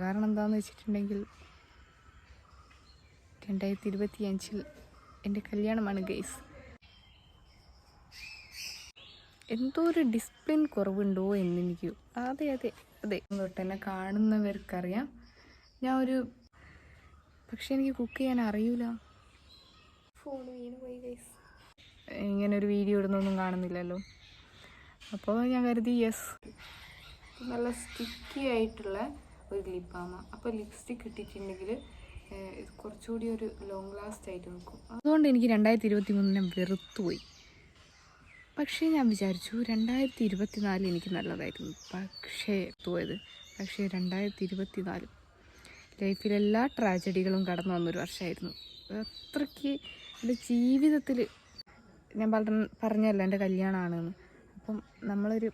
കാരണം എന്താണെന്ന് വെച്ചിട്ടുണ്ടെങ്കിൽ രണ്ടായിരത്തി ഇരുപത്തി അഞ്ചിൽ എന്റെ കല്യാണമാണ് ഗൈസ് എന്തോ ഒരു ഡിസിപ്ലിൻ കുറവുണ്ടോ എന്നെനിക്ക് അതെ അതെ അതെ. തൊട്ട് എന്നെ കാണുന്നവർക്കറിയാം. ഞാൻ ഒരു പക്ഷെ എനിക്ക് കുക്ക് ചെയ്യാൻ അറിയൂല. ഫോൺ വീണ് പോയി ഗൈസ് ഇങ്ങനെ ഒരു വീഡിയോ ഇടുന്നൊന്നും കാണുന്നില്ലല്ലോ. അപ്പോൾ ഞാൻ കരുതി യെസ് നല്ല സ്റ്റിക്കി ആയിട്ടുള്ള ഒരു ലിപ് ബാമ അപ്പോൾ ലിപ്സ്റ്റിക് ഇട്ടിട്ടുണ്ടെങ്കിൽ ഇത് കുറച്ചുകൂടി ഒരു ലോങ് ലാസ്റ്റ് ആയിട്ട് നിൽക്കും. അതുകൊണ്ട് എനിക്ക് രണ്ടായിരത്തി ഇരുപത്തി മൂന്നിനെ വെറുത്തുപോയി പക്ഷേ ഞാൻ വിചാരിച്ചു രണ്ടായിരത്തി ഇരുപത്തി നാല് എനിക്ക് നല്ലതായിരുന്നു. പക്ഷേ പോയത്. പക്ഷേ രണ്ടായിരത്തി ഇരുപത്തി നാല് ലൈഫിലെല്ലാ ട്രാജഡികളും കടന്നു വന്നൊരു വർഷമായിരുന്നു. അത്രയ്ക്ക് എന്റെ ജീവിതത്തിൽ ഞാൻ പറഞ്ഞ പറഞ്ഞല്ലോ എന്റെ കല്യാണമാണെന്ന്. അപ്പം നമ്മളൊരു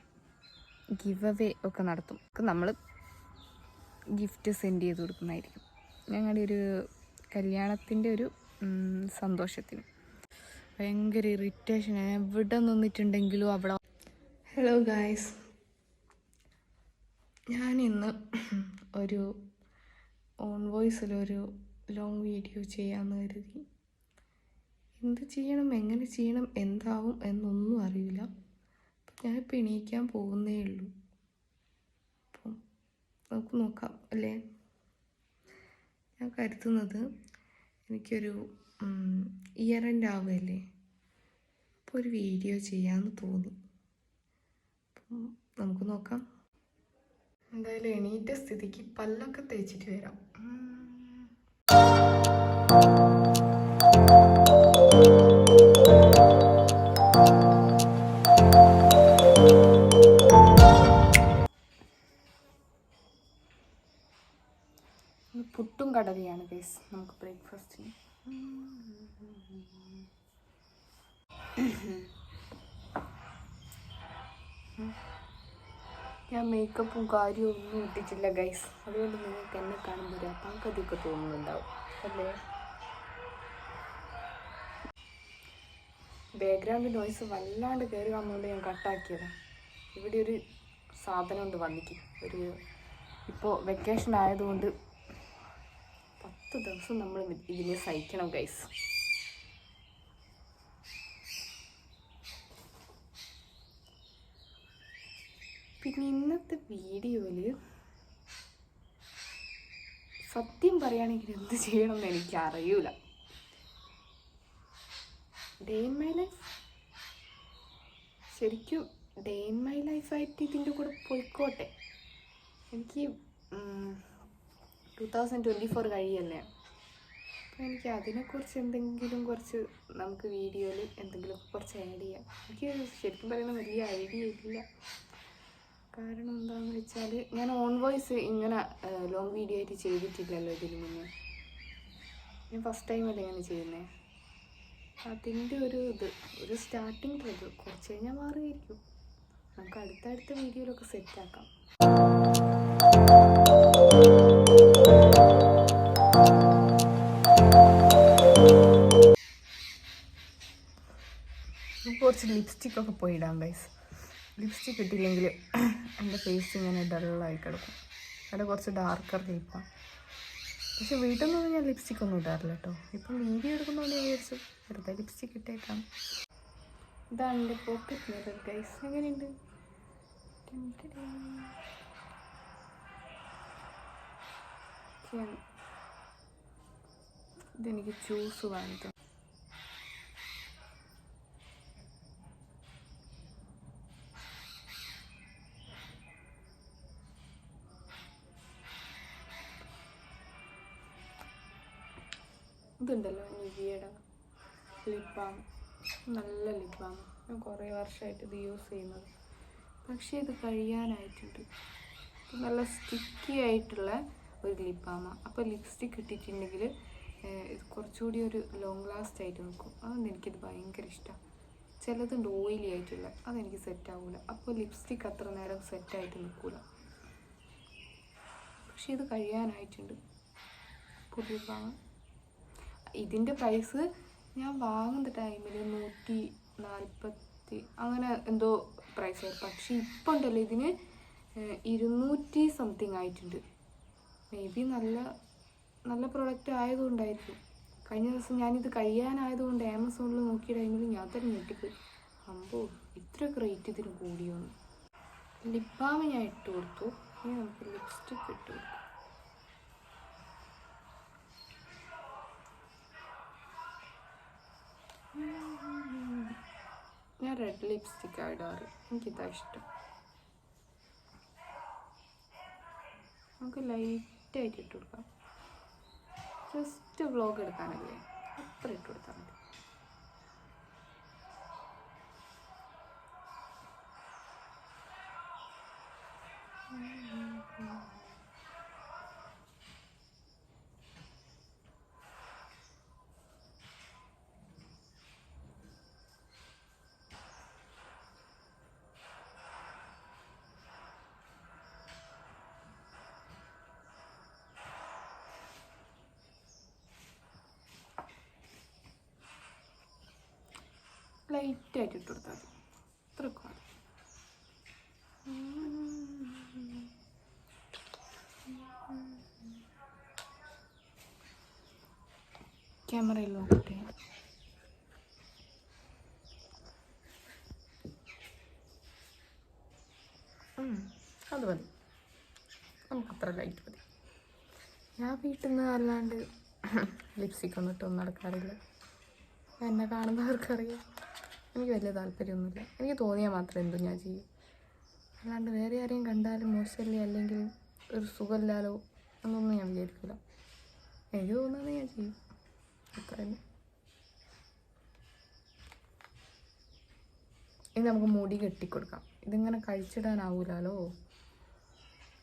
ഗിവ് അവേ ഒക്കെ നടത്തും. നമ്മൾ ഗിഫ്റ്റ് സെൻഡ് ചെയ്ത് കൊടുക്കുന്നതായിരിക്കും. ഞങ്ങളുടെ ഒരു കല്യാണത്തിന്റെ ഒരു സന്തോഷത്തിന്. ഭയങ്കര ഇറിറ്റേഷൻ എവിടെ നിന്നിട്ടുണ്ടെങ്കിലും അവിടെ ഹലോ ഗായ്സ് ഞാൻ ഇന്ന് ഒരു ഓൺ വോയിസിലൊരു ലോങ് വീഡിയോ ചെയ്യാമെന്ന് കരുതി. എന്ത് ചെയ്യണം എങ്ങനെ ചെയ്യണം എന്താവും എന്നൊന്നും അറിയില്ല. ഞാനിപ്പോൾ എണീക്കാൻ പോകുന്നേ ഉള്ളൂ. നമുക്ക് നോക്കാം അല്ലേ? ഞാൻ കരുതുന്നത് എനിക്കൊരു ഇയർ എൻഡ് ആവുകയല്ലേ? അപ്പോൾ ഒരു വീഡിയോ ചെയ്യാമെന്ന് തോന്നി. നമുക്ക് നോക്കാം. എന്തായാലും എണീറ്റ സ്ഥിതിക്ക് പല്ലൊക്കെ തേച്ചിട്ട് വരാം. Thank ഇന്ന് കടലയാണ് ഗൈസ് നമുക്ക് ബ്രേക്ക്ഫാസ്റ്റിന് ഞാൻ മേക്കപ്പും കാര്യവും ഒന്നും ഇട്ടിട്ടില്ല ഗൈസ് അതുകൊണ്ട് നിങ്ങൾക്ക് എന്നെ കാണുമ്പോൾ അപ്പാക്കതൊക്കെ തോന്നുന്നുണ്ടാവും. അല്ലേ? ബാക്ക്ഗ്രൗണ്ട് നോയ്സ് വല്ലാണ്ട് കയറി വന്നുകൊണ്ട് ഞാൻ കട്ടാക്കിയതാണ് ഇവിടെ ഒരു സാധനം ഉണ്ട് വന്നിക്ക്. ഒരു ഇപ്പോൾ വെക്കേഷൻ ആയതുകൊണ്ട് പത്ത് ദിവസം നമ്മൾ ഇതിനെ സഹിക്കണം ഗൈസ് പിന്നെ ഇന്നത്തെ വീഡിയോയിൽ സത്യം പറയുകയാണെങ്കിൽ എന്ത് ചെയ്യണമെന്ന് എനിക്ക് അറിയൂല ഡേ ഇൻ മൈ ലൈഫ് ശരിക്കും ഡേ ഇൻ മൈ ലൈഫായിട്ട് ഇതിന്റെ കൂടെ പോയിക്കോട്ടെ. എനിക്ക് ടു തൗസൻഡ് ട്വന്റി ഫോർ കഴിയല്ലേ? അപ്പോൾ എനിക്ക് അതിനെക്കുറിച്ച് എന്തെങ്കിലും കുറച്ച് നമുക്ക് വീഡിയോയിൽ എന്തെങ്കിലും കുറച്ച് ആഡ് ചെയ്യാം. എനിക്ക് ശരിക്കും പറയുന്ന വലിയ ഐഡിയ ഇല്ല. കാരണം എന്താണെന്ന് വെച്ചാൽ ഞാൻ ഓൺ വോയിസ് ഇങ്ങനെ ലോങ് വീഡിയോ ആയിട്ട് ചെയ്തിട്ടില്ലല്ലോ ഇതിന് മുന്നേ. ഞാൻ ഫസ്റ്റ് ടൈമല്ലേ ഇങ്ങനെ ചെയ്യുന്നത് അതിന്റെ ഒരു ഇത് ഒരു സ്റ്റാർട്ടിങ് ഇത് കുറച്ച് കഴിഞ്ഞാൽ മാറിയിരിക്കും. നമുക്ക് അടുത്തടുത്ത വീഡിയോയിലൊക്കെ സെറ്റാക്കാം കുറച്ച് ലിപ്സ്റ്റിക് ഒക്കെ പോയി ഇടാം ഗൈസ് ലിപ്സ്റ്റിക് ഇട്ടില്ലെങ്കിൽ എന്റെ ഫേസ് ഇങ്ങനെ ഡള്ളായി കിടക്കും. അവിടെ കുറച്ച് ഡാർക്കർ ലിപ്പാണ് പക്ഷെ വീട്ടിൽ നിന്നൊന്നും ഞാൻ ലിപ്സ്റ്റിക് ഒന്നും ഇടാറില്ല കേട്ടോ ഇപ്പം വീഡിയോ എടുക്കുന്നതുകൊണ്ട് ഞാൻ വിചാരിച്ചു വെറുതെ ലിപ്സ്റ്റിക് ഇട്ടേക്കാം. ഇതാണ് എന്റെ പോക്കറ്റ് മിറർ ഗൈസ് എങ്ങനെയുണ്ട്? ഞാൻ- ഇതെനിക്ക് ജ്യൂസ് വാങ്ങിക്കാം ഇതുണ്ടല്ലോ നിവിയുടെ ലിപ് ബാം നല്ല ലിപ് ബാം ഞാൻ കുറേ വർഷമായിട്ട് ഇത് യൂസ് ചെയ്യുന്നത്. പക്ഷേ ഇത് കഴിയാനായിട്ടുണ്ട്. നല്ല സ്റ്റിക്കി ആയിട്ടുള്ള ഒരു ലിപ് ബാമ അപ്പോൾ ലിപ്സ്റ്റിക് ഇട്ടിട്ടുണ്ടെങ്കിൽ ഇത് കുറച്ചുകൂടി ഒരു ലോങ് ലാസ്റ്റ് ആയിട്ട് നിൽക്കും അതുകൊണ്ട് എനിക്കിത് ഭയങ്കര ഇഷ്ടമാണ് ചിലതുണ്ട് ഓയിലി ആയിട്ടുള്ള അതെനിക്ക് സെറ്റ് ആവില്ല അപ്പോൾ ലിപ്സ്റ്റിക് അത്ര നേരം സെറ്റായിട്ട് നിൽക്കില്ല പക്ഷേ ഇത് കഴിയാനായിട്ടുണ്ട്. പുതിയ ബാമ ഇതിന്റെ പ്രൈസ് ഞാൻ വാങ്ങുന്ന ടൈമിൽ നൂറ്റി നാൽപ്പത്തി അങ്ങനെ എന്തോ പ്രൈസ് ആയിരുന്നു. പക്ഷേ ഇപ്പം ഉണ്ടല്ലോ ഇതിന് ഇരുന്നൂറ്റി സംതിങ് ആയിട്ടുണ്ട്. മേ ബി നല്ല നല്ല പ്രൊഡക്റ്റ് ആയതുകൊണ്ടായിരിക്കും. കഴിഞ്ഞ ദിവസം ഞാനിത് കഴിയാനായതുകൊണ്ട് ആമസോണിൽ നോക്കിയ ടൈമിൽ ഞാൻ തന്നെ ഞെട്ടിപ്പോയി. അമ്പോ ഇത്രയൊക്കെ റേറ്റ് ഇതിന് കൂടിയോന്ന്. ലിപ് ബാം ഞാൻ ഇട്ട് കൊടുത്തു. ഇനി നമുക്ക് ലിപ്സ്റ്റിക് ഇട്ട് കൊടുത്തു ഞാൻ റെഡ് ലിപ്സ്റ്റിക് ഇടാറ്. എനിക്കിതാ ഇഷ്ടം. നമുക്ക് ലൈറ്റായിട്ട് ഇട്ട് കൊടുക്കാം. ജസ്റ്റ് വ്ലോഗ് എടുക്കാനല്ലേ? അത്ര ഇട്ട് കൊടുത്താൽ മതി. ലൈറ്റായിട്ട് ഇട്ട് കൊടുത്താൽ മതി. അത്രയൊക്കെ ക്യാമറയിൽ നോക്കട്ടെ. അത് മതി. നമുക്ക് അത്ര ലൈറ്റ് മതി. ഞാൻ വീട്ടിൽ നിന്ന് അല്ലാണ്ട് ലിപ്സ്റ്റിക് ഒന്നും ഇട്ടൊന്നും നടക്കാറില്ല. എന്നെ കാണുന്നവർക്കറിയാം. എനിക്ക് വലിയ താല്പര്യമൊന്നുമില്ല. എനിക്ക് തോന്നിയാൽ മാത്രമേ എന്തും ഞാൻ ചെയ്യും. അല്ലാണ്ട് വേറെ ആരെയും കണ്ടാലും മോശമല്ലേ? അല്ലെങ്കിൽ ഒരു സുഖമില്ലാലോ? എന്നൊന്നും ഞാൻ വിചാരിക്കില്ല എനിക്ക് തോന്നുന്നത് ഞാൻ ചെയ്യും. അത്ര തന്നെ ഇനി നമുക്ക് മുടി കെട്ടിക്കൊടുക്കാം. ഇതിങ്ങനെ കഴിച്ചിടാനാവൂലോ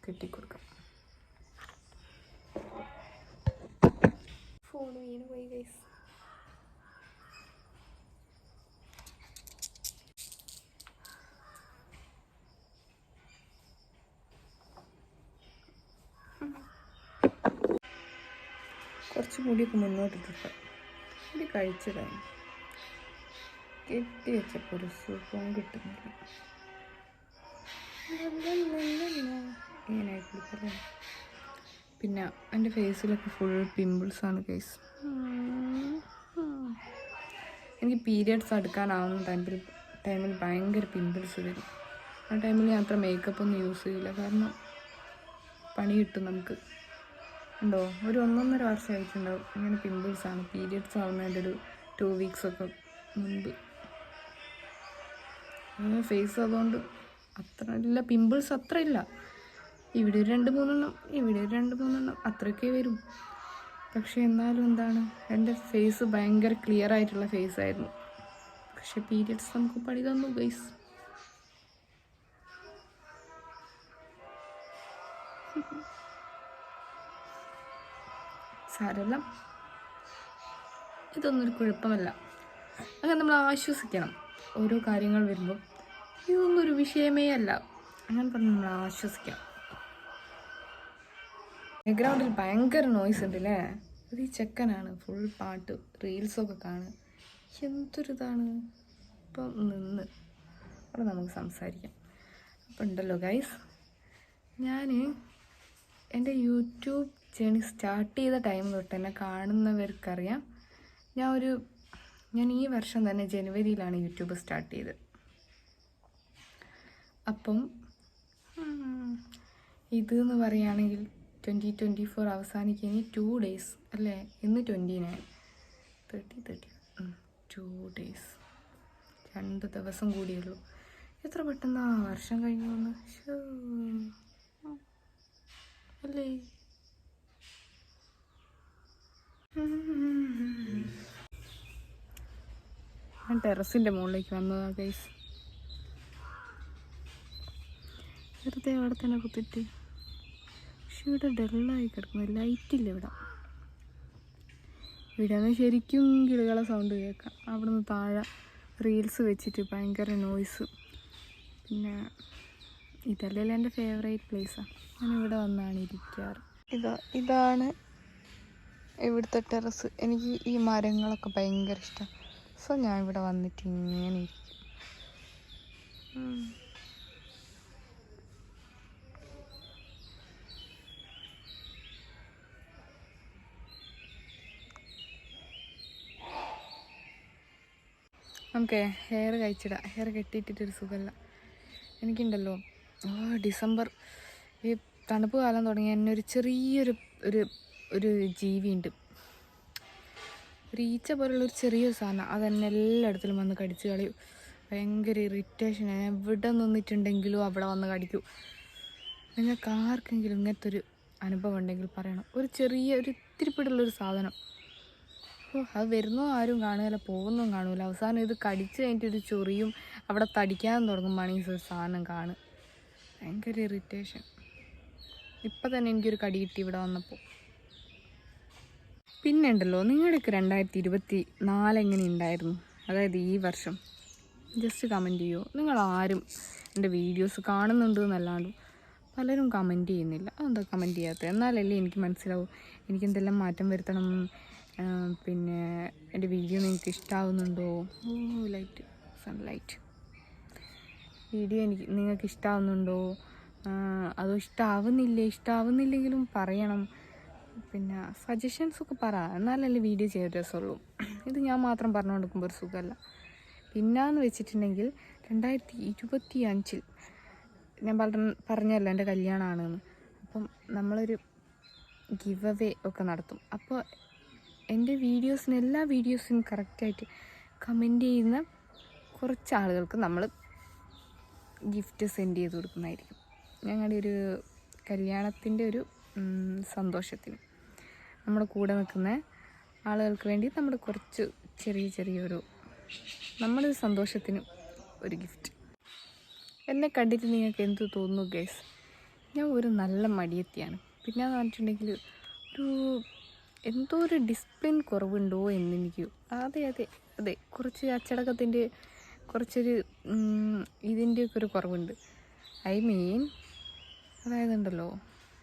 കെട്ടിക്കൊടുക്കാം. ഫോൺ വീണ് പോയി ഗൈസ് കുറച്ച് മുടിയൊക്കെ മുന്നോട്ട് ഇട്ടിട്ട് മുടി കഴിച്ചിടാൻ കെട്ടി വെച്ചപ്പോൾ ഒരു സുഖം കിട്ടുന്നില്ല. ഇങ്ങനെ പിന്നെ എന്റെ ഫേസിലൊക്കെ ഫുൾ പിമ്പിൾസാണ് കേസ് എനിക്ക് പീരിയഡ്സ് അടുക്കാനാവുന്ന ടൈമിൽ ടൈമിൽ ഭയങ്കര പിമ്പിൾസ് വരും. ആ ടൈമിൽ ഞാൻ അത്ര മേക്കപ്പ് ഒന്നും യൂസ് ചെയ്യില്ല. കാരണം പണി കിട്ടും നമുക്ക്. ഉണ്ടോ? ഒരു ഒന്നൊന്നര വർഷമായിട്ടുണ്ടാവും ഇങ്ങനെ പിമ്പിൾസ് ആണ്. പീരിയഡ്സ് ആവുന്നതിന്റെ ഒരു ടു വീക്സ് ഒക്കെ മുൻപ്. ഫേസ് അതുകൊണ്ട് അത്ര ഇല്ല പിമ്പിൾസ് അത്ര ഇല്ല. ഇവിടെ ഒരു രണ്ട് മൂന്നെണ്ണം ഇവിടെ ഒരു രണ്ട് മൂന്നെണ്ണം അത്രയൊക്കെ വരും. പക്ഷെ എന്നാലും എന്താണ്? എന്റെ ഫേസ് ഭയങ്കര ക്ലിയർ ആയിട്ടുള്ള ഫേസ് ആയിരുന്നു. പക്ഷെ പീരിയഡ്സ് നമുക്ക് പണി തന്നു ഗൈസ് സാരല്ല ഇതൊന്നൊരു കുഴപ്പമല്ല. അങ്ങനെ നമ്മൾ ആശ്വസിക്കണം. ഓരോ കാര്യങ്ങൾ വരുമ്പോൾ ഇതൊന്നും ഒരു വിഷയമേ അല്ല. അങ്ങനെ പറഞ്ഞ് നമ്മൾ ആശ്വസിക്കാം ബാക്ക്ഗ്രൗണ്ടിൽ ഭയങ്കര നോയ്സ് ഉണ്ട് അല്ലേ അത് ഈ ചെക്കനാണ് ഫുൾ പാട്ട് റീൽസൊക്കെ കാണുക. എന്തൊരു ഇതാണ് ഇപ്പം നിന്ന്. അവിടെ നമുക്ക് സംസാരിക്കാം. അപ്പം ഉണ്ടല്ലോ ഗൈസ് ഞാൻ എന്റെ യൂട്യൂബ് ജേണി സ്റ്റാർട്ട് ചെയ്ത ടൈം തൊട്ട് എന്നെ കാണുന്നവർക്കറിയാം. ഞാൻ ഒരു ഞാൻ ഈ വർഷം തന്നെ ജനുവരിയിലാണ് യൂട്യൂബ് സ്റ്റാർട്ട് ചെയ്തത്. അപ്പം ഇത് എന്ന് പറയുകയാണെങ്കിൽ ട്വന്റി ട്വന്റി ഫോർ അവസാനിക്കുക ഇനി ടു ഡേയ്സ് അല്ലേ? ഇന്ന് twenty nine thirty thirty two days രണ്ട് ദിവസം കൂടിയുള്ളൂ എത്ര പെട്ടെന്ന് ആ വർഷം കഴിഞ്ഞു വന്ന്? അല്ലേ? ഞാൻ ടെറസിന്റെ മുകളിലേക്ക് വന്നതാ ഗൈസ് വെറുതെ അവിടെ തന്നെ കുത്തിട്ട് പക്ഷെ ഇവിടെ ഡള്ളായി കിടക്കുന്നു. ലൈറ്റില്ല ഇവിടെ ഇവിടെ. നിന്ന് ശരിക്കും കിളികളെ സൗണ്ട് കേൾക്കാം. അവിടെ നിന്ന് താഴെ റീൽസ് വെച്ചിട്ട് ഭയങ്കര നോയ്സ് പിന്നെ ഇതല്ലേ എന്റെ ഫേവറേറ്റ് പ്ലേസാണ് ഞാൻ ഇവിടെ വന്നാണ് ഇരിക്കാറ്. ഇതാ ഇതാണ് ഇവിടുത്തെ ടെറസ് എനിക്ക് ഈ മരങ്ങളൊക്കെ ഭയങ്കര ഇഷ്ടമാണ് സോ ഞാൻ ഇവിടെ വന്നിട്ട് ഇങ്ങനെ ഇരിക്കും. നമുക്ക് ഹെയർ കഴിച്ചിടാം. ഹെയർ കെട്ടിയിട്ടിട്ടൊരു സുഖമല്ല എനിക്കുണ്ടല്ലോ ഡിസംബർ ഈ തണുപ്പ് കാലം തുടങ്ങി എന്നെ ഒരു ചെറിയൊരു ഒരു ഒരു ജീവിയുണ്ട്. ഒരു ഈച്ച പോലുള്ളൊരു ചെറിയൊരു സാധനം. അതെന്നെ എല്ലായിടത്തിലും വന്ന് കടിച്ച് കളയും. ഭയങ്കര ഇറിറ്റേഷൻ എവിടെ നിന്നിട്ടുണ്ടെങ്കിലും അവിടെ വന്ന് കടിക്കും. നിങ്ങൾക്ക് ആർക്കെങ്കിലും ഇങ്ങനത്തെ ഒരു അനുഭവം ഉണ്ടെങ്കിൽ പറയണം. ഒരു ചെറിയ ഒരു ഇത്തിരിപ്പിടുള്ളൊരു സാധനം. ഓ അത് വരുന്നോ ആരും കാണുകയില്ല പോകുന്നതും കാണൂല അവസാനം ഇത് കടിച്ച് കഴിഞ്ഞിട്ട് ഒരു ചൊറിയും. അവിടെ തടിക്കാൻ തുടങ്ങുമ്പോഴാണ് ഈ സാധനം കാണുക. ഭയങ്കര ഇറിറ്റേഷൻ ഇപ്പം തന്നെ എനിക്കൊരു കടി കിട്ടി ഇവിടെ വന്നപ്പോൾ പിന്നെ ഉണ്ടല്ലോ നിങ്ങളുടെയൊക്കെ രണ്ടായിരത്തി ഇരുപത്തി നാലെങ്ങനെ ഉണ്ടായിരുന്നു അതായത് ഈ വർഷം. ജസ്റ്റ് കമന്റ് ചെയ്യുമോ നിങ്ങൾ ആരും എന്റെ വീഡിയോസ് കാണുന്നുണ്ട് എന്നല്ലാണ്ട് പലരും കമന്റ് ചെയ്യുന്നില്ല. അതെന്താ കമന്റ് ചെയ്യാത്തത്? എന്നാലല്ലേ എനിക്ക് മനസ്സിലാവും. എനിക്ക് എന്തെല്ലാം മാറ്റം വരുത്തണം? പിന്നെ എന്റെ വീഡിയോ നിങ്ങൾക്ക് ഇഷ്ടമാവുന്നുണ്ടോ ഓ ലൈറ്റ് സൺലൈറ്റ് വീഡിയോ എനിക്ക് നിങ്ങൾക്ക് ഇഷ്ടമാവുന്നുണ്ടോ അതോ ഇഷ്ടമാവുന്നില്ലേ ഇഷ്ടമാവുന്നില്ലെങ്കിലും പറയണം. പിന്നെ സജഷൻസ് ഒക്കെ പറ. എന്നാലല്ലേ വീഡിയോ ചെയ്ത രസമുള്ളൂ. ഇത് ഞാൻ മാത്രം പറഞ്ഞു കൊടുക്കുമ്പോൾ ഒരു സുഖമല്ല. പിന്നെന്ന് വെച്ചിട്ടുണ്ടെങ്കിൽ രണ്ടായിരത്തി ഇരുപത്തി അഞ്ചിൽ ഞാൻ പറഞ്ഞ പറഞ്ഞല്ലോ എന്റെ കല്യാണമാണെന്ന്. അപ്പം നമ്മളൊരു ഗിവ് അവേ ഒക്കെ നടത്തും. അപ്പോൾ എന്റെ വീഡിയോസിന് എല്ലാ വീഡിയോസിനും കറക്റ്റായിട്ട് കമന്റ് ചെയ്യുന്ന കുറച്ച് ആളുകൾക്ക് നമ്മൾ ഗിഫ്റ്റ് സെൻഡ് ചെയ്ത് കൊടുക്കുന്നതായിരിക്കും. ഞങ്ങളുടെ ഒരു കല്യാണത്തിന്റെ ഒരു സന്തോഷത്തിന്. നമ്മുടെ കൂടെ നിൽക്കുന്ന ആളുകൾക്ക് വേണ്ടി നമ്മൾ കുറച്ച് ചെറിയ ചെറിയൊരു നമ്മുടെ സന്തോഷത്തിനും ഒരു ഗിഫ്റ്റ് എന്നെ കണ്ടിട്ട് നിങ്ങൾക്ക് എന്ത് തോന്നുന്നു ഗൈസ് ഞാൻ ഒരു നല്ല മടിയെത്തിയാണ്. പിന്നെ എന്ന് പറഞ്ഞിട്ടുണ്ടെങ്കിൽ ഒരു എന്തോ ഒരു ഡിസിപ്ലിൻ കുറവുണ്ടോ എന്നെനിക്ക് അതെ അതെ അതെ. കുറച്ച് അച്ചടക്കത്തിന്റെ കുറച്ചൊരു ഇതിന്റെയൊക്കെ ഒരു കുറവുണ്ട്. ഐ മീൻ അതായത് ഉണ്ടല്ലോ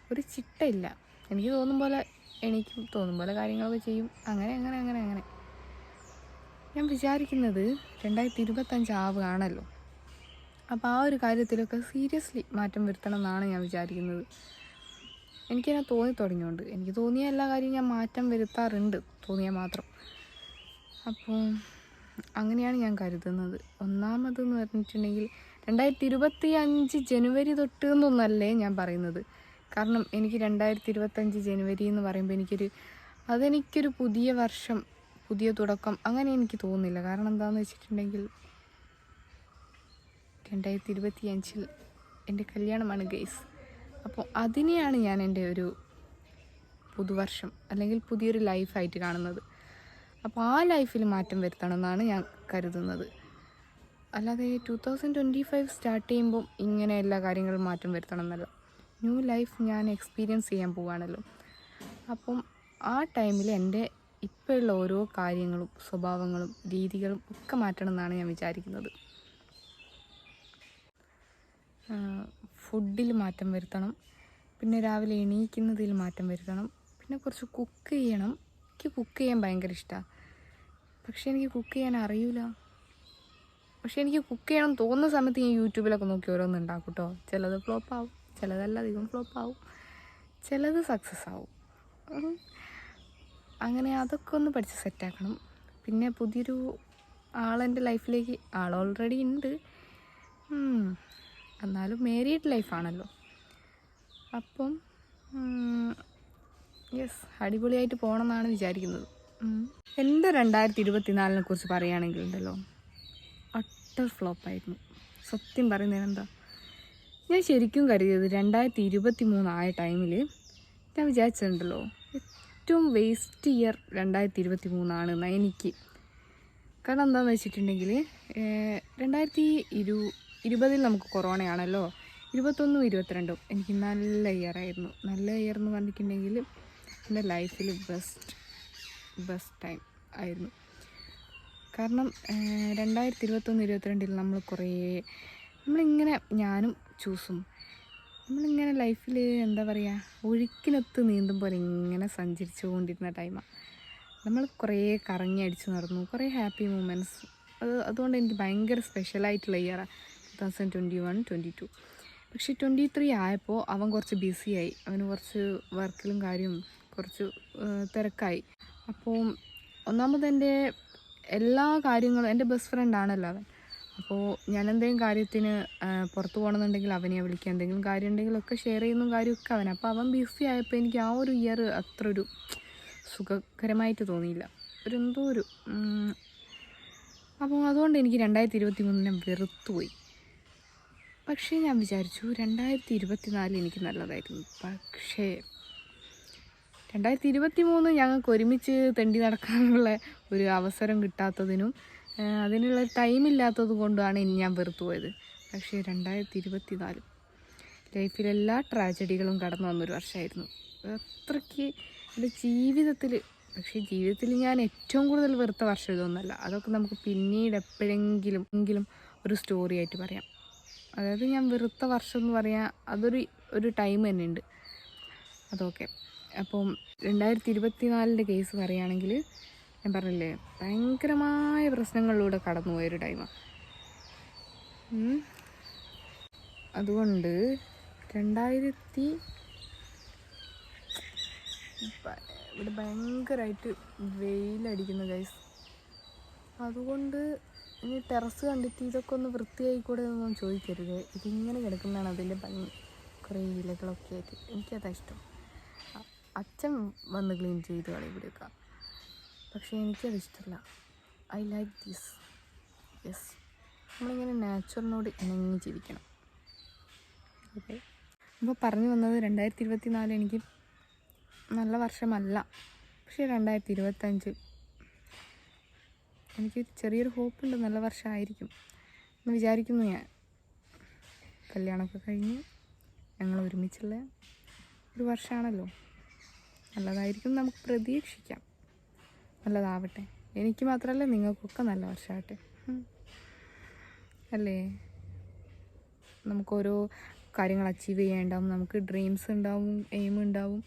ഒരു ചിട്ടയില്ല. എനിക്ക് തോന്നും പോലെ എനിക്കും തോന്നും പോലെ കാര്യങ്ങളൊക്കെ ചെയ്യും. അങ്ങനെ അങ്ങനെ അങ്ങനെ അങ്ങനെ. ഞാൻ വിചാരിക്കുന്നത് രണ്ടായിരത്തി ഇരുപത്തഞ്ച് ആവുകയാണല്ലോ. അപ്പോൾ ആ ഒരു കാര്യത്തിലൊക്കെ സീരിയസ്ലി മാറ്റം വരുത്തണം എന്നാണ് ഞാൻ വിചാരിക്കുന്നത്. എനിക്കതിനെ തോന്നി തുടങ്ങിയോണ്ട്. എനിക്ക് തോന്നിയ എല്ലാ കാര്യവും ഞാൻ മാറ്റം വരുത്താറുണ്ട് തോന്നിയാൽ മാത്രം. അപ്പോൾ അങ്ങനെയാണ് ഞാൻ കരുതുന്നത്. ഒന്നാമതെന്ന് പറഞ്ഞിട്ടുണ്ടെങ്കിൽ രണ്ടായിരത്തി ഇരുപത്തി അഞ്ച് ജനുവരി തൊട്ട് എന്നൊന്നല്ലേ ഞാൻ പറയുന്നത്. കാരണം എനിക്ക് രണ്ടായിരത്തി ഇരുപത്തഞ്ച് ജനുവരി എന്ന് പറയുമ്പോൾ എനിക്കൊരു അതെനിക്കൊരു പുതിയ വർഷം പുതിയ തുടക്കം അങ്ങനെ എനിക്ക് തോന്നുന്നില്ല. കാരണം എന്താണെന്ന് വെച്ചിട്ടുണ്ടെങ്കിൽ രണ്ടായിരത്തി ഇരുപത്തി അഞ്ചിൽ എന്റെ കല്യാണമാണ് ഗെയ്സ് അപ്പോൾ അതിനെയാണ് ഞാൻ എന്റെ ഒരു പുതുവർഷം അല്ലെങ്കിൽ പുതിയൊരു ലൈഫായിട്ട് കാണുന്നത്. അപ്പോൾ ആ ലൈഫിൽ മാറ്റം വരുത്തണമെന്നാണ് ഞാൻ കരുതുന്നത്. അല്ലാതെ two thousand twenty five start ചെയ്യുമ്പം ഇങ്ങനെ എല്ലാ കാര്യങ്ങളും മാറ്റം വരുത്തണം എന്നല്ല. ന്യൂ ലൈഫ് ഞാൻ എക്സ്പീരിയൻസ് ചെയ്യാൻ പോവുകയാണല്ലോ അപ്പം ആ ടൈമിൽ എന്റെ ഇപ്പോഴുള്ള ഓരോ കാര്യങ്ങളും സ്വഭാവങ്ങളും രീതികളും ഒക്കെ മാറ്റണം എന്നാണ് ഞാൻ വിചാരിക്കുന്നത്. ഫുഡിൽ മാറ്റം വരുത്തണം പിന്നെ രാവിലെ എണീക്കുന്നതിൽ മാറ്റം വരുത്തണം പിന്നെ കുറച്ച് കുക്ക് ചെയ്യണം. എനിക്ക് കുക്ക് ചെയ്യാൻ ഭയങ്കര ഇഷ്ടമാണ് പക്ഷേ എനിക്ക് കുക്ക് ചെയ്യാൻ അറിയില്ല പക്ഷേ എനിക്ക് കുക്ക് ചെയ്യണം തോന്നുന്ന സമയത്ത് ഞാൻ യൂട്യൂബിലൊക്കെ നോക്കി ഓരോന്ന് ഉണ്ടാക്കും കേട്ടോ ചിലത് ഫ്ലോപ്പ് ആവും. ചിലതല്ല അധികം ഫ്ലോപ്പ് ആവും. ചിലത് സക്സസ് ആവും. അങ്ങനെ അതൊക്കെ ഒന്ന് പഠിച്ച് സെറ്റാക്കണം പിന്നെ പുതിയൊരു ആളെന്റെ ലൈഫിലേക്ക് ആൾ ഓൾറെഡി ഉണ്ട്. എന്നാലും മേരീഡ് ലൈഫാണല്ലോ അപ്പം യെസ് അടിപൊളിയായിട്ട് പോകണം എന്നാണ് വിചാരിക്കുന്നത്. എന്റെ രണ്ടായിരത്തി ഇരുപത്തിനാലിനെ കുറിച്ച് പറയുകയാണെങ്കിൽ ഉണ്ടല്ലോ അട്ടർ ഫ്ലോപ്പായിരുന്നു സത്യം പറയുന്നതിന് എന്താ ഞാൻ ശരിക്കും കരുതിയത് രണ്ടായിരത്തി ഇരുപത്തി മൂന്നായ ടൈമിൽ ഞാൻ വിചാരിച്ചിട്ടുണ്ടല്ലോ ഏറ്റവും വേസ്റ്റ് ഇയർ രണ്ടായിരത്തി ഇരുപത്തി മൂന്നാണ് എനിക്ക്. കാരണം എന്താണെന്ന് വെച്ചിട്ടുണ്ടെങ്കിൽ രണ്ടായിരത്തി ഇരു ഇരുപതിൽ നമുക്ക് കൊറോണയാണല്ലോ ഇരുപത്തൊന്നും ഇരുപത്തിരണ്ടും എനിക്ക് നല്ല ഇയർ ആയിരുന്നു. നല്ല ഇയർ എന്ന് പറഞ്ഞിട്ടുണ്ടെങ്കിൽ എന്റെ ലൈഫിൽ ബെസ്റ്റ് ബെസ്റ്റ് ടൈം ആയിരുന്നു. കാരണം രണ്ടായിരത്തി ഇരുപത്തൊന്ന് ഇരുപത്തിരണ്ടിൽ നമ്മൾ കുറേ നമ്മളിങ്ങനെ ഞാനും ചൂസും. നമ്മളിങ്ങനെ ലൈഫിൽ എന്താ പറയുക ഒഴുക്കിനൊത്ത് നീന്തും പോലെ ഇങ്ങനെ സഞ്ചരിച്ചു കൊണ്ടിരുന്ന ടൈമാണ് നമ്മൾ കുറേ കറങ്ങി അടിച്ചു നടന്നു കുറേ ഹാപ്പി മൂമെന്റ്സ് അത് അതുകൊണ്ട് എനിക്ക് ഭയങ്കര സ്പെഷ്യലായിട്ടുള്ള ഇയറാണ് two thousand twenty one twenty two പക്ഷേ ട്വന്റി ത്രീ ആയപ്പോൾ അവൻ കുറച്ച് ബിസിയായി അവന് കുറച്ച് വർക്കിലും കാര്യവും കുറച്ച് തിരക്കായി. അപ്പോൾ ഒന്നാമത് എന്റെ എല്ലാ കാര്യങ്ങളും എന്റെ ബെസ്റ്റ് ഫ്രണ്ടാണല്ലോ അവൻ. അപ്പോൾ ഞാൻ എന്തെങ്കിലും കാര്യത്തിന് പുറത്ത് പോകണമെന്നുണ്ടെങ്കിൽ അവനെ വിളിക്കുക. എന്തെങ്കിലും കാര്യം ഉണ്ടെങ്കിലൊക്കെ ഷെയർ ചെയ്യുന്ന കാര്യമൊക്കെ അവൻ അപ്പോൾ അവൻ ബിസി ആയപ്പോൾ എനിക്ക് ആ ഒരു ഇയർ അത്ര ഒരു സുഖകരമായിട്ട് തോന്നിയില്ല. ഒരു എന്തോ ഒരു അപ്പോൾ അതുകൊണ്ട് എനിക്ക് രണ്ടായിരത്തി ഇരുപത്തി മൂന്നിനെ വെറുത്തുപോയി പക്ഷേ ഞാൻ വിചാരിച്ചു രണ്ടായിരത്തി ഇരുപത്തി നാല് എനിക്ക് നല്ലതായിരുന്നു. പക്ഷേ രണ്ടായിരത്തി ഇരുപത്തി മൂന്ന് ഞങ്ങൾക്ക് ഒരുമിച്ച് തെണ്ടി നടക്കാനുള്ള ഒരു അവസരം കിട്ടാത്തതിനും അതിനുള്ള ടൈം ഇല്ലാത്തത് കൊണ്ടാണ് ഇനി ഞാൻ വെറുത്തു പോയത്. പക്ഷേ രണ്ടായിരത്തി ഇരുപത്തി നാല് ലൈഫിലെല്ലാ ട്രാജഡികളും കടന്നു വന്നൊരു വർഷമായിരുന്നു അത്രയ്ക്ക് എന്റെ ജീവിതത്തിൽ പക്ഷേ ജീവിതത്തിൽ ഞാൻ ഏറ്റവും കൂടുതൽ വെറുത്ത വർഷം ഇതൊന്നുമല്ല അതൊക്കെ നമുക്ക് പിന്നീട് എപ്പോഴെങ്കിലും എങ്കിലും ഒരു സ്റ്റോറി ആയിട്ട് പറയാം. അതായത് ഞാൻ വെറുത്ത വർഷം എന്ന് പറയാൻ അതൊരു ഒരു ടൈം തന്നെ ഉണ്ട് അതൊക്കെ. അപ്പം രണ്ടായിരത്തി ഇരുപത്തി നാലിന്റെ കേസ് പറയുകയാണെങ്കിൽ ഞാൻ പറഞ്ഞില്ലേ ഭയങ്കരമായ പ്രശ്നങ്ങളിലൂടെ കടന്നു പോയൊരു ടൈമാണ് അതുകൊണ്ട് രണ്ടായിരത്തി ഇവിടെ ഭയങ്കരമായിട്ട് വെയിലടിക്കുന്നു ഗൈസ് അതുകൊണ്ട് ഇനി ടെറസ് കണ്ടിട്ട് ഇതൊക്കെ ഒന്ന് വൃത്തിയായിക്കൂടെ എന്നൊന്നും ചോദിക്കരുത്. ഇതിങ്ങനെ കിടക്കുന്നതാണ് അതിന്റെ ഭംഗി. കുറേ ഇലകളൊക്കെ ആയിട്ട്. എനിക്കതാ ഇഷ്ടം. അച്ഛൻ വന്ന് ക്ലീൻ ചെയ്ത് കളി പക്ഷേ എനിക്കത് ഇഷ്ടമല്ല ഐ ലൈക്ക് ദിസ്. യെസ്. നമ്മളിങ്ങനെ നാച്ചുറലിനോട് ഇണങ്ങി ജീവിക്കണം. ഓക്കെ. അപ്പോൾ പറഞ്ഞു വന്നത് രണ്ടായിരത്തി ഇരുപത്തി നാല് എനിക്ക് നല്ല വർഷമല്ല. പക്ഷേ രണ്ടായിരത്തി ഇരുപത്തഞ്ച് എനിക്ക് ചെറിയൊരു ഹോപ്പുണ്ട് നല്ല വർഷമായിരിക്കും എന്ന് വിചാരിക്കുന്നു ഞാൻ. കല്യാണമൊക്കെ കഴിഞ്ഞ് ഞങ്ങൾ ഒരുമിച്ചുള്ള ഒരു വർഷമാണല്ലോ. നല്ലതായിരിക്കും നമുക്ക് പ്രതീക്ഷിക്കാം. നല്ലതാവട്ടെ. എനിക്ക് മാത്രമല്ല നിങ്ങൾക്കൊക്കെ നല്ല വർഷമാവട്ടെ. അല്ലേ? നമുക്കോരോ കാര്യങ്ങൾ അച്ചീവ് ചെയ്യാനുണ്ടാവും നമുക്ക് ഡ്രീംസ് ഉണ്ടാവും എയിം ഉണ്ടാവും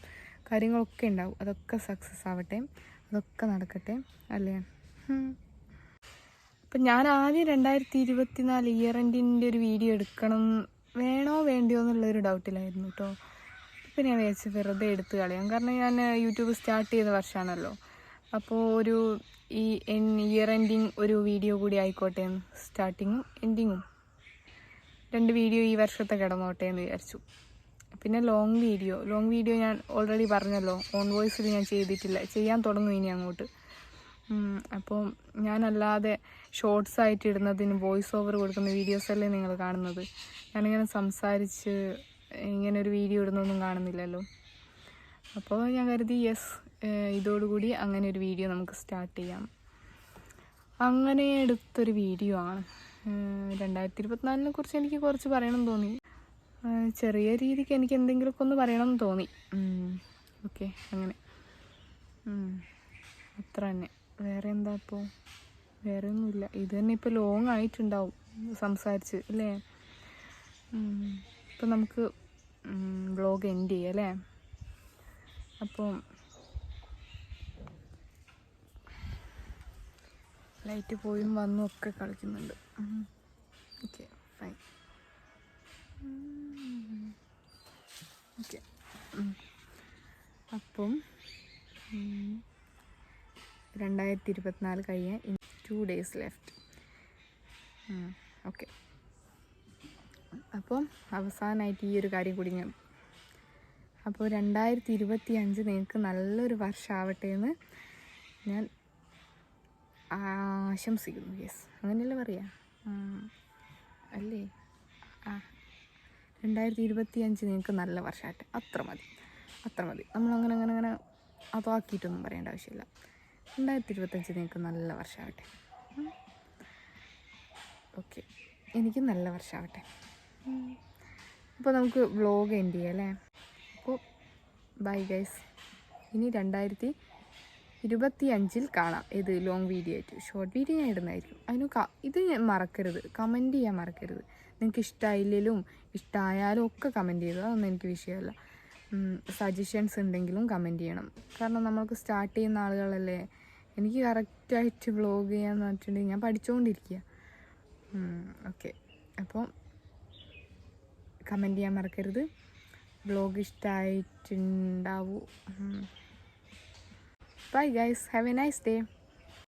കാര്യങ്ങളൊക്കെ ഉണ്ടാവും. അതൊക്കെ സക്സസ് ആവട്ടെ. അതൊക്കെ നടക്കട്ടെ. അല്ലേ. അപ്പം ഞാൻ ആദ്യം രണ്ടായിരത്തി ഇരുപത്തി നാല് ഇയർ എൻഡിന്റെ ഒരു വീഡിയോ എടുക്കണം. വേണോ വേണ്ടിയോ എന്നുള്ളൊരു ഡൗട്ടിലായിരുന്നു കേട്ടോ ഇപ്പം ഞാൻ വിചാരിച്ചു വെറുതെ എടുത്ത് കളയാം. കാരണം ഞാൻ യൂട്യൂബ് സ്റ്റാർട്ട് ചെയ്ത വർഷമാണല്ലോ അപ്പോൾ ഒരു ഈ ഇയർ എൻഡിങ് ഒരു വീഡിയോ കൂടി ആയിക്കോട്ടെ എന്ന് സ്റ്റാർട്ടിങ്ങും എൻഡിങ്ങും രണ്ട് വീഡിയോ ഈ വർഷത്തെ കിടന്നോട്ടെ എന്ന് വിചാരിച്ചു. പിന്നെ ലോങ് വീഡിയോ ലോങ് വീഡിയോ ഞാൻ ഓൾറെഡി പറഞ്ഞല്ലോ. ഓൺ വോയിസിൽ ഞാൻ ചെയ്തിട്ടില്ല. ചെയ്യാൻ തുടങ്ങും ഇനി അങ്ങോട്ട്. അപ്പോൾ ഞാനല്ലാതെ ഷോർട്സ് ആയിട്ട് ഇടുന്നതിന് വോയിസ് ഓവർ കൊടുക്കുന്ന വീഡിയോസല്ലേ നിങ്ങൾ കാണുന്നത്? ഞാനിങ്ങനെ സംസാരിച്ച് ഇങ്ങനെ ഒരു വീഡിയോ ഇടുന്നൊന്നും കാണുന്നില്ലല്ലോ. അപ്പോൾ ഞാൻ കരുതി യെസ് ഇതോടുകൂടി അങ്ങനെ ഒരു വീഡിയോ നമുക്ക് സ്റ്റാർട്ട് ചെയ്യാം. അങ്ങനെ എടുത്തൊരു വീഡിയോ ആണ്. രണ്ടായിരത്തി ഇരുപത്തിനാലിനെ കുറിച്ച് എനിക്ക് കുറച്ച് പറയണം തോന്നി. ചെറിയ രീതിക്ക് എനിക്ക് എന്തെങ്കിലുമൊക്കെ ഒന്ന് പറയണം എന്ന് തോന്നി ഓക്കെ അങ്ങനെ. അത്ര തന്നെ. വേറെ എന്താ ഇപ്പോൾ വേറെ ഒന്നുമില്ല. ഇത് തന്നെ ഇപ്പോൾ ലോങ് ആയിട്ടുണ്ടാവും സംസാരിച്ച് അല്ലേ? ഇപ്പം നമുക്ക് ബ്ലോഗ് എൻഡ് ചെയ്യാം അല്ലേ? അപ്പം ലൈറ്റ് പോയും വന്നും ഒക്കെ കളിക്കുന്നുണ്ട്. ഓക്കെ ഫൈൻ ഓക്കെ അപ്പം രണ്ടായിരത്തി ഇരുപത്തിനാല് കഴിയാൻ ടു ഡേയ്സ് ലെഫ്റ്റ് ഓക്കെ അപ്പം അവസാനമായിട്ട് ഈ ഒരു കാര്യം കൂടി ഞാൻ അപ്പോൾ രണ്ടായിരത്തി ഇരുപത്തി അഞ്ച് നിങ്ങൾക്ക് നല്ലൊരു വർഷമാവട്ടെ എന്ന് ഞാൻ ആശംസിക്കുന്നു. യെസ്. അങ്ങനെയല്ലേ പറയാ? അല്ലേ? ആ. രണ്ടായിരത്തി ഇരുപത്തി അഞ്ച് നിങ്ങൾക്ക് നല്ല വർഷമായിട്ട് അത്ര മതി. അത്ര മതി. നമ്മൾ അങ്ങനെ അങ്ങനെ അങ്ങനെ അതാക്കിയിട്ടൊന്നും പറയേണ്ട ആവശ്യമില്ല. രണ്ടായിരത്തി ഇരുപത്തഞ്ച് നിങ്ങൾക്ക് നല്ല വർഷമാവട്ടെ ഓക്കെ. എനിക്ക് നല്ല വർഷമാവട്ടെ അപ്പോൾ നമുക്ക് വ്ലോഗ് എൻഡ് ചെയ്യാം അല്ലേ? അപ്പോൾ ബൈ ഗൈസ് ഇനി രണ്ടായിരത്തി ഇരുപത്തി അഞ്ചിൽ കാണാം. ഇത് ലോങ് വീഡിയോ ആയിട്ട്. ഷോർട്ട് വീഡിയോ ഞാൻ ഇടുന്നതായിരിക്കും. അതിന് ഇത് മറക്കരുത്. കമന്റ് ചെയ്യാൻ മറക്കരുത്. നിങ്ങൾക്ക് ഇഷ്ടമായില്ലെങ്കിലും ഇഷ്ടമായാലും ഒക്കെ കമന്റ് ചെയ്തു? അതൊന്നും എനിക്ക് വിഷയമല്ല. സജഷൻസ് ഉണ്ടെങ്കിലും കമന്റ് ചെയ്യണം. കാരണം നമ്മൾക്ക് സ്റ്റാർട്ട് ചെയ്യുന്ന ആളുകളല്ലേ? എനിക്ക് കറക്റ്റായിട്ട് വ്ളോഗ് ചെയ്യാന്ന് പറഞ്ഞിട്ടുണ്ടെങ്കിൽ ഞാൻ പഠിച്ചുകൊണ്ടിരിക്കുക ഓക്കെ അപ്പോൾ കമന്റ് ചെയ്യാൻ മറക്കരുത്. വ്ളോഗ് ഇഷ്ടമായിട്ടുണ്ടാവൂ bye guys have a nice day